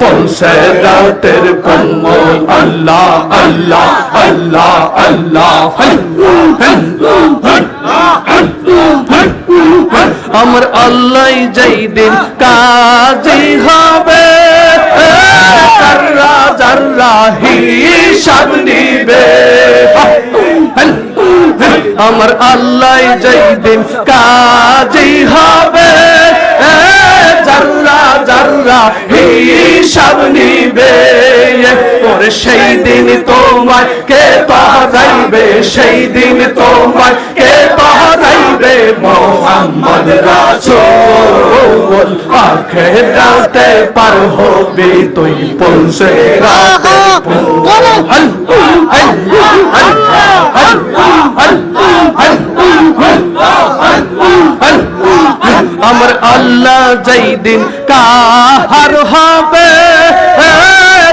পৌঁছে রাতের কম্বল। আল্লাহ আল্লাহ আল্লাহ আল্লাহ আমার আল্লাহ যেই দিন কাজী হবে জাররা জাররা হিসাব নিবে। আমার আল্লাহ যেই দিন কাজী হবে জাররা জাররা হিসাব নিবে। পরে সেই দিন তোমায় কে পাহারাইবে সেই দিন তোমায় কে পাহারাইবে মোহাম্মদ রাসূল আখেরাতে পার হবে, তুই পৌঁছে রাতে আমার আল্লাহ যেই দিন কাহার হবে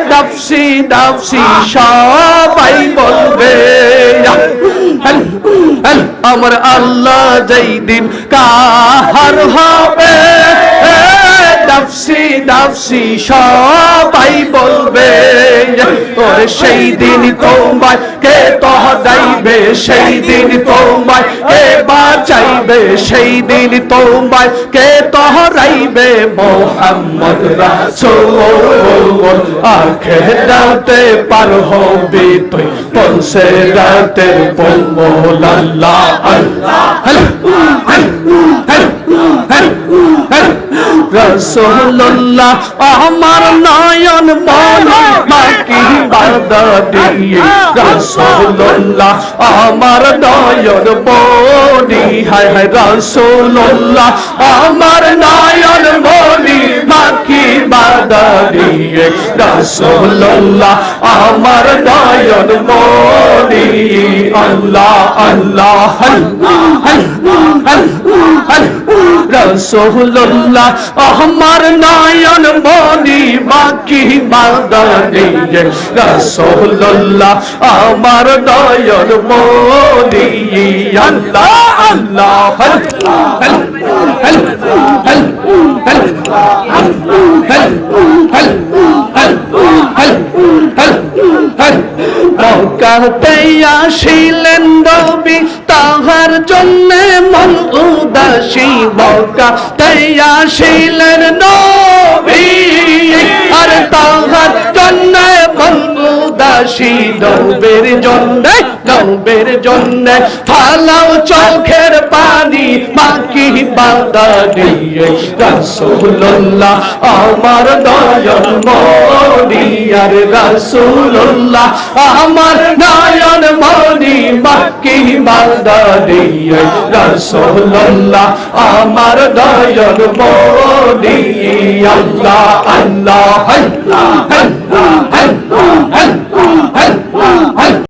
ডাবসি ডাবসি সবাই বলবে আমার আল্লাহ যেই দিন কাহার হবে ডাবসি ডাবসি সবাই বলবে ওরে সেই দিন তোমায় কে তহদাইবে সেই দিন তোমায় কে বাঁচাইবে সেই দিন তোমায় কে তহরাইবে মোহাম্মদ রাসূল আখেরাতে পার হবে তুই। পৌঁছে রাতে বলব আল্লাহ রসুল্লাহ আমার নয়ন মনি মাকি বাদা দিয়ে রসুল্লাহ আমার নয়ন মনি হায় হায় রসুল্লাহ আমার নয়ন মনি মাকি বাদা দিয়ে রসুল্লাহ আমার নয়ন মনি আল্লাহ আল্লাহ রসুল্লাহ আমার নয়ন বাকি বাদানি রসুল্লাহ আমার নয়ন মনি আল্লাহ আল্লাহ মক্কাতে আসিলেন রবি, তাহার জন্য মন উদাসী নবী আর তাহার জন্য মন উদাসী নবের জন্য নবের জন্য ফালাও চোখের পানি বাকি বাদা দিয়ে রাসূলুল্লাহ আমার মনি আর রাসূলুল্লাহ, আমার নয়ন মনি বাদা দিয়ে রাসূলুল্লাহ, আমার নয়ন মনি, আল্লাহ আল্লাহ আল্লাহ আল্লাহ আল্লাহ।